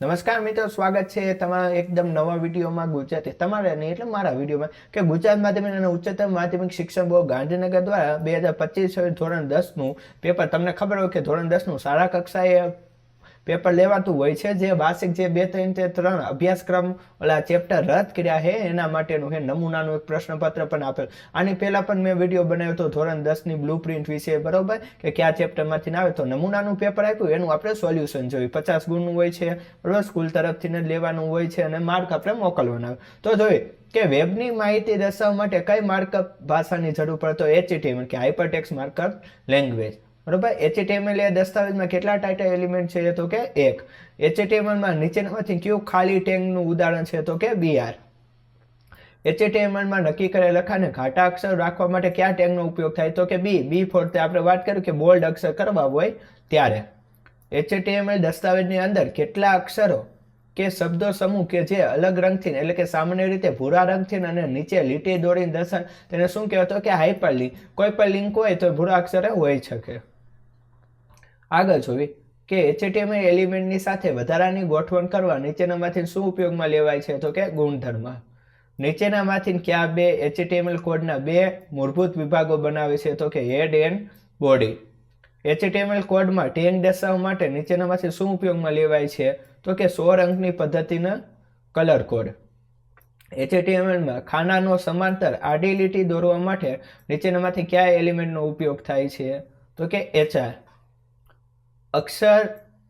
નમસ્કાર મિત્રો, સ્વાગત છે તમારા એકદમ નવા વિડીયોમાં ગુજરાતી. તમારે નહીં, એટલે મારા વિડીયોમાં કે ગુજરાત માધ્યમિક અને ઉચ્ચતર માધ્યમિક શિક્ષણ બોર્ડ ગાંધીનગર દ્વારા બે હજાર પચીસ ધોરણ દસનું પેપર. તમને ખબર હોય કે ધોરણ દસનું શાળા કક્ષાએ પેપર લેવાતું હોય છે, જે વાર્ષિક જે બે, ત્રણ તે ત્રણ અભ્યાસક્રમ ઓલા ચેપ્ટર રદ કર્યા છે, એના માટેનું હે નમૂનાનું એક પ્રશ્નપત્ર પણ આપેલ. આની પહેલાં પણ મેં વીડિયો બનાવ્યો હતો, ધોરણ દસની બ્લુ પ્રિન્ટ વિશે, બરોબર? કે કયા ચેપ્ટરમાંથી ના આવે, તો નમૂનાનું પેપર આપ્યું, એનું આપણે સોલ્યુશન જોયું. પચાસ ગુણનું હોય છે, બરાબર? સ્કૂલ તરફથી જ લેવાનું હોય છે, અને માર્ક આપણે મોકલવાના. આવે તો જોઈએ કે વેબની માહિતી દર્શાવવા માટે કઈ માર્કઅપ ભાષાની જરૂર પડે? તો એચટીએમએલ કે હાઇપરટેક્સ માર્કઅપ લેંગ્વેજ બરોબર? એચટીએમએલ એ દસ્તાવેજમાં કેટલા ટાઈટા એલિમેન્ટ છે તો કે એક. એચટીએમએલમાં નીચેનામાંથી કયું ખાલી ટેગનું ઉદાહરણ છે તો કે બીઆર એચટીએમએલમાં નક્કી કરેલ લખાને ઘાટા અક્ષર રાખવા માટે કયા ટેગનો ઉપયોગ થાય તો કે બી બી ફોર તે આપણે વાત કરી કે બોલ્ડ અક્ષર કરવા હોય ત્યારે. એચટીએમએલ દસ્તાવેજની અંદર કેટલા અક્ષરો કે શબ્દો સમૂહ કે જે અલગ રંગથી એટલે કે સામાન્ય રીતે ભૂરા રંગથી અને નીચે લીટી દોરીને દર્શન, તેને શું કહેવાય તો કે હાઇપર લિંક કોઈ પણ લિંક હોય તો ભૂરા અક્ષરે હોઈ શકે. આગળ જોવી કે એચટીએમએલ એલિમેન્ટની સાથે વધારાની ગોઠવણ કરવા નીચેનામાંથી શું ઉપયોગમાં લેવાય છે? તો કે ગુણધર્મ. નીચેનામાંથી કયા બે એચએટીએમએલ કોડના બે મૂળભૂત વિભાગો બનાવે છે? તો કે હેડ એન્ડ બોડી એચટીએમએલ કોડમાં ટેન દર્શાવવા માટે નીચેનામાંથી શું ઉપયોગમાં લેવાય છે? તો કે સો અંકની પદ્ધતિના કલર કોડ. એચટીએમએલમાં ખાનાનો સમાંતર આડી લીટી દોરવા માટે નીચેનામાંથી કયા એલિમેન્ટનો ઉપયોગ થાય છે? તો કે એચઆર અક્ષર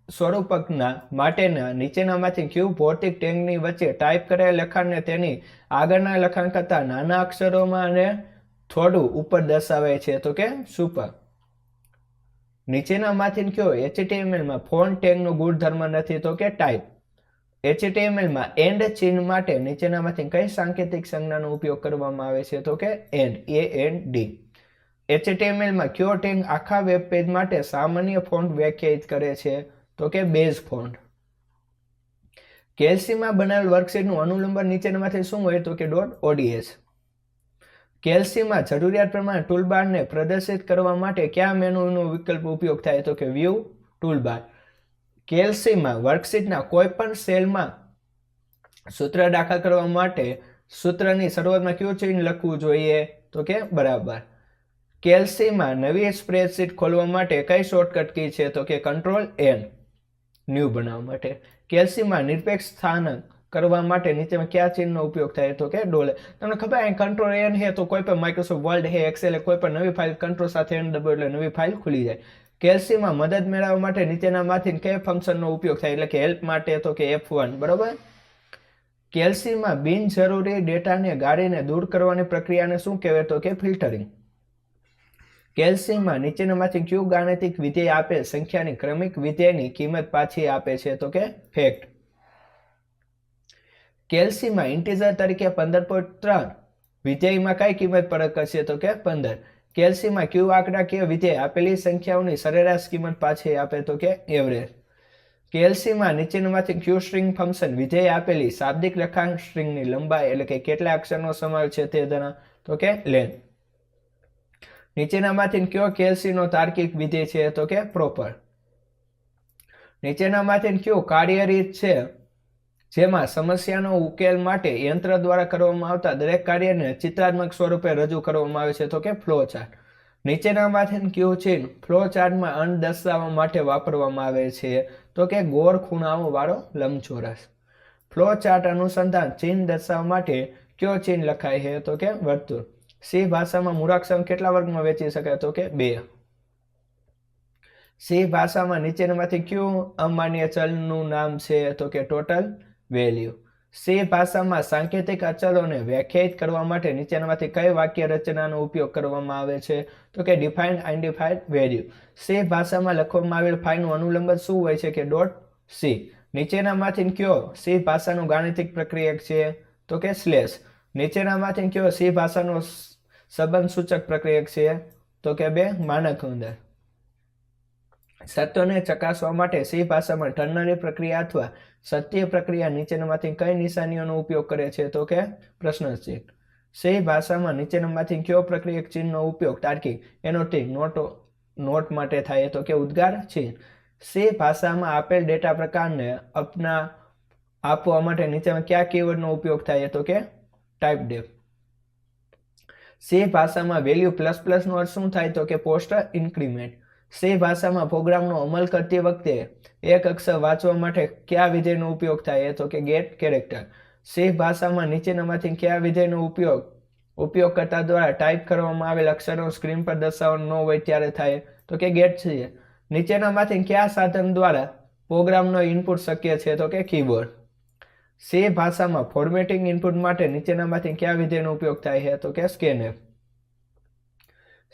સ્વરૂપકના માટેના નીચેનામાંથી ક્યુ ભૌતિક ટેગની વચ્ચે ટાઈપ કરેલ લખાણને તેની આગળના લખાણ કરતાં નાના અક્ષરોમાં અને થોડું ઉપર દર્શાવે છે. તો કે સુપર નીચેનામાંથી કયો એચટીએમએલમાં ફોન ટેગનો ગુણધર્મ નથી તો કે ટાઈપ એચટીએમએલમાં એન્ડ ચિહ્ન માટે નીચેનામાંથી કઈ સાંકેતિક સંજ્ઞાનો ઉપયોગ કરવામાં આવે છે? તો કે એન્ડ એ એન ડી એચટીએમએલમાં કયો ટેગ આખા વેબ પેજ માટે સામાન્ય ફોન્ટ વ્યાખ્યાયિત કરે છે, તો કે બેઝ ફોન્ટ. કેલસીમાં બનાવેલ વર્કશીટનું અનુલંબન નીચેનામાંથી શું હોય તો કે ડોટ ઓડીએસ કેલસીમાં જરૂરિયાત પ્રમાણે ટૂલબારને પ્રદર્શિત કરવા માટે કયા મેનુનો વિકલ્પ ઉપયોગ થાય તો કે વ્યૂ ટૂલબાર. કેલસીમાં વર્કશીટના કોઈ પણ સેલમાં સૂત્ર દાખલ કરવા માટે સૂત્રની શરૂઆતમાં કયું ચિહ્ન લખવું જોઈએ તો કે બરાબર. કેલ્સીમાં નવી સ્પ્રેડશીટ ખોલવા માટે કઈ શોર્ટકટ કી છે તો કે કંટ્રોલ એન, ન્યૂ બનાવવા માટે. કેલ્સીમાં નિરપેક્ષ સ્થાનક કરવા માટે નીચેમાં કયા ચિહ્નનો ઉપયોગ થાય તો કે ડોલે. તમને ખબર અહીં કંટ્રોલ એન હે તો કોઈ પણ માઇક્રોસોફ્ટ વર્ડ હે એક્સેલ કોઈ પણ નવી ફાઇલ કંટ્રોલ સાથે એન દબાવ એટલે નવી ફાઇલ ખુલી જાય. કેલ્સીમાં મદદ મેળવવા માટે નીચેનામાંથી કે ફંક્શનનો ઉપયોગ થાય એટલે કે હેલ્પ માટે તો કે એફ વન બરાબર? કેલ્સીમાં બિનજરૂરી ડેટાને ગાળીને દૂર કરવાની પ્રક્રિયાને શું કહેવાય તો કે ફિલ્ટરિંગ. કેલ્સીમાં નીચેનામાંથી કયું ગાણિતિક વિધેય આપે? સંખ્યાની ક્રમિક વિધેયની કિંમત પાછી આપે છે તો કે ફેક્ટ. કેલ્સીમાં ઇન્ટીજર તરીકે પંદર પોઈન્ટ ત્રણ વિધેયમાં કઈ કિંમત પરત કરશે તો કે પંદર? કેલ્સીમાં ક્યુ આંકડાકીય વિધેય આપેલી સંખ્યાઓની સરેરાશ કિંમત પાછી આપે તો કે એવરેજ? કેલ્સીમાં નીચેનામાંથી ક્યુ સ્ટ્રિંગ ફંક્શન વિધેય આપેલી શાબ્દિક લખાણ સ્ટ્રિંગની લંબાઈ એટલે કે કેટલા અક્ષરનો સમાવેશ છે તે ધરા તો કે લેન નીચેનામાંથી કયો કેલ્સીનો તાર્કિક વિધેય છે તો કે પ્રોપર. નીચેનામાંથી કયો કાર્યરીત છે જેમાં સમસ્યાનો ઉકેલ માટે યંત્ર દ્વારા કરવામાં આવતા દરેક કાર્યને ચિત્રાત્મક સ્વરૂપે રજૂ કરવામાં આવે છે તો કે ફ્લો ચાર્ટ નીચેનામાંથી કયું છે ફ્લો ચાર્ટમાં અંત દર્શાવવા માટે વાપરવામાં આવે છે તો કે ગોળ ખૂણાઓ વાળો લંબચોરસ. ફ્લો ચાર્ટ અનુસંધાન ચિહ્ન દર્શાવવા માટે કયો ચિહ્ન લખાય છે તો કે વર્તુળ. સી ભાષામાં મૂળાક્ષર કેટલા વર્ગમાં વેચી શકાય તો કે બે. સિંહ ભાષામાં નીચેનામાંથી કયું અમાન્ય ચલનું નામ છે તો કે ટોટલ વેલ્યુ. સિંહ ભાષામાં સાંકેતિક અચલોને વ્યાખ્યાયિત કરવા માટે નીચેનામાંથી કઈ વાક્ય રચનાનો ઉપયોગ કરવામાં આવે છે તો કે ડિફાઇન્ડ આઇડેન્ટિફાઈડ વેલ્યુ. સિંહ ભાષામાં લખવામાં આવેલ ફાઇલનું અનુલંબન શું હોય છે કે ડોટ સી. નીચેનામાંથી કયો સિંહ ભાષાનું ગાણિતિક પ્રક્રિયક છે તો કે સ્લેશ. નીચેનામાંથી કયો સી ભાષાનો સંબંધ સૂચક પ્રક્રિયક છે? તો કે બે, માનક અંદર. સત્યોને ચકાસવા માટે સી ભાષામાં ટર્નરી પ્રક્રિયા અથવા સત્ય પ્રક્રિયા નીચેનામાંથી કઈ નિશાનીઓનો ઉપયોગ કરે છે? તો કે પ્રશ્ન ચિહ્ન સી ભાષામાં નીચેનામાંથી કયો પ્રક્રિયક ચિહ્નનો ઉપયોગ તાર્કિક? એનો ટીક નોટો, નોટ માટે થાય. તો કે ઉદ્ગાર ચિહ્ન. સી ભાષામાં આપેલ ડેટા પ્રકારને અપના, આપવા માટે નીચેમાં કયા કીવર્ડનો ઉપયોગ થાય? તો કે ટાઈપ ડેફ સી ભાષામાં વેલ્યુ પ્લસ પ્લસનો અર્થ શું થાય તો કે પોસ્ટ ઇન્ક્રીમેન્ટ સી ભાષામાં પ્રોગ્રામનો અમલ કરતી વખતે એક અક્ષર વાંચવા માટે કયા વિધેયનો ઉપયોગ થાય? તો કે ગેટ કેરેક્ટર સી ભાષામાં નીચેનામાંથી કયા વિધેયનો ઉપયોગ? ઉપયોગકર્તા દ્વારા ટાઈપ કરવામાં આવેલ અક્ષરો સ્ક્રીન પર દર્શાવવાનું ન હોય ત્યારે થાય. તો કે ગેટ છે. નીચેનામાંથી કયા સાધન દ્વારા પ્રોગ્રામનો ઇનપુટ શક્ય છે? તો કે કીબોર્ડ સી ભાષામાં ફોર્મેટિંગ ઇનપુટ માટે નીચેનામાંથી કયા વિધેયનો ઉપયોગ થાય છે? તો કે સ્કેનર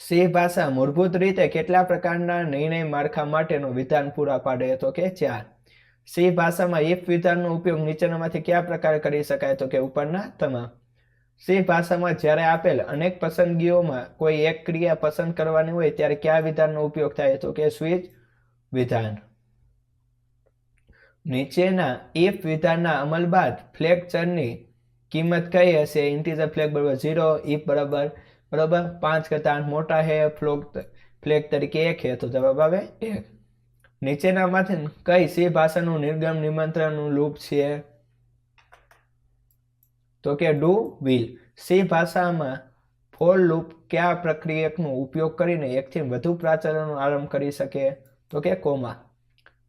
સે ભાષા મૂળભૂત રીતે કેટલા પ્રકારના નિર્ણય માળખા માટેનો વિધાન પૂરા પાડે? તો કે ચાર. સી ભાષામાં એક વિધાનનો ઉપયોગ નીચેનામાંથી કયા પ્રકારે કરી શકાય? તો કે ઉપરના તમામ. સી ભાષામાં જ્યારે આપેલ અનેક પસંદગીઓમાં કોઈ એક ક્રિયા પસંદ કરવાની હોય, ત્યારે કયા વિધાનનો ઉપયોગ થાય? તો કે સ્વિચ વિધાન. નીચેના ઇફ વિધાનના અમલ બાદ ફ્લેગચરની કિંમત કઈ હશે? ઇન્ટીજર ફ્લેગ બરાબર ઝીરો ઇફ બરાબર બરાબર? પાંચ કરતા આઠ મોટા હે ફ્લોગ ફ્લેગ તરીકે એક હે, તો જવાબ આવે એક. નીચેનામાંથી કઈ સી ભાષાનું નિર્ગમ નિમંત્રણનું લૂપ છે? તો કે ડુ વિલ સી ભાષામાં ફોર લૂપ કયા પ્રક્રિયકનો ઉપયોગ કરીને એકથી વધુ પ્રાચરણનો આરંભ કરી શકે? તો કે કોમા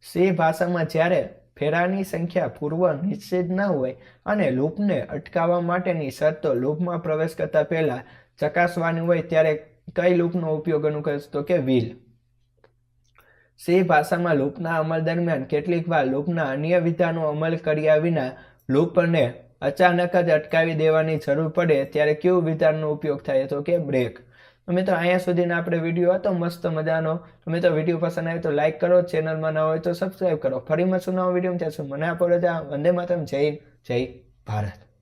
સી ભાષામાં જ્યારે ફેરાની સંખ્યા પૂર્વ નિશ્ચિત ન હોય અને લૂપને અટકાવવા માટેની શરતો લૂપમાં પ્રવેશ કરતા પહેલા ચકાસવાની હોય ત્યારે કઈ લૂપનો ઉપયોગ અનુકરશ તો કે વ્હીલ? સી ભાષામાં લૂપના અમલ દરમિયાન કેટલીક વાર લૂપના અન્ય વિધાનો અમલ કર્યા વિના લૂપને અચાનક જ અટકાવી દેવાની જરૂર પડે ત્યારે કેવું વિધાનનો ઉપયોગ થાય તો કે બ્રેક? મિત્રો, અહીંયા સુધીનો આપણે વીડિયો હતો, મસ્ત મજાનો. મિત્રો વીડિયો પસંદ આવે તો લાઈક કરો ચેનલમાં ન હોય તો સબસ્ક્રાઈબ કરો. ફરી મળશું નવો વીડિયો ત્યાં સુધી મને આપો રજા. વંદે માતરમ. જય જય ભારત.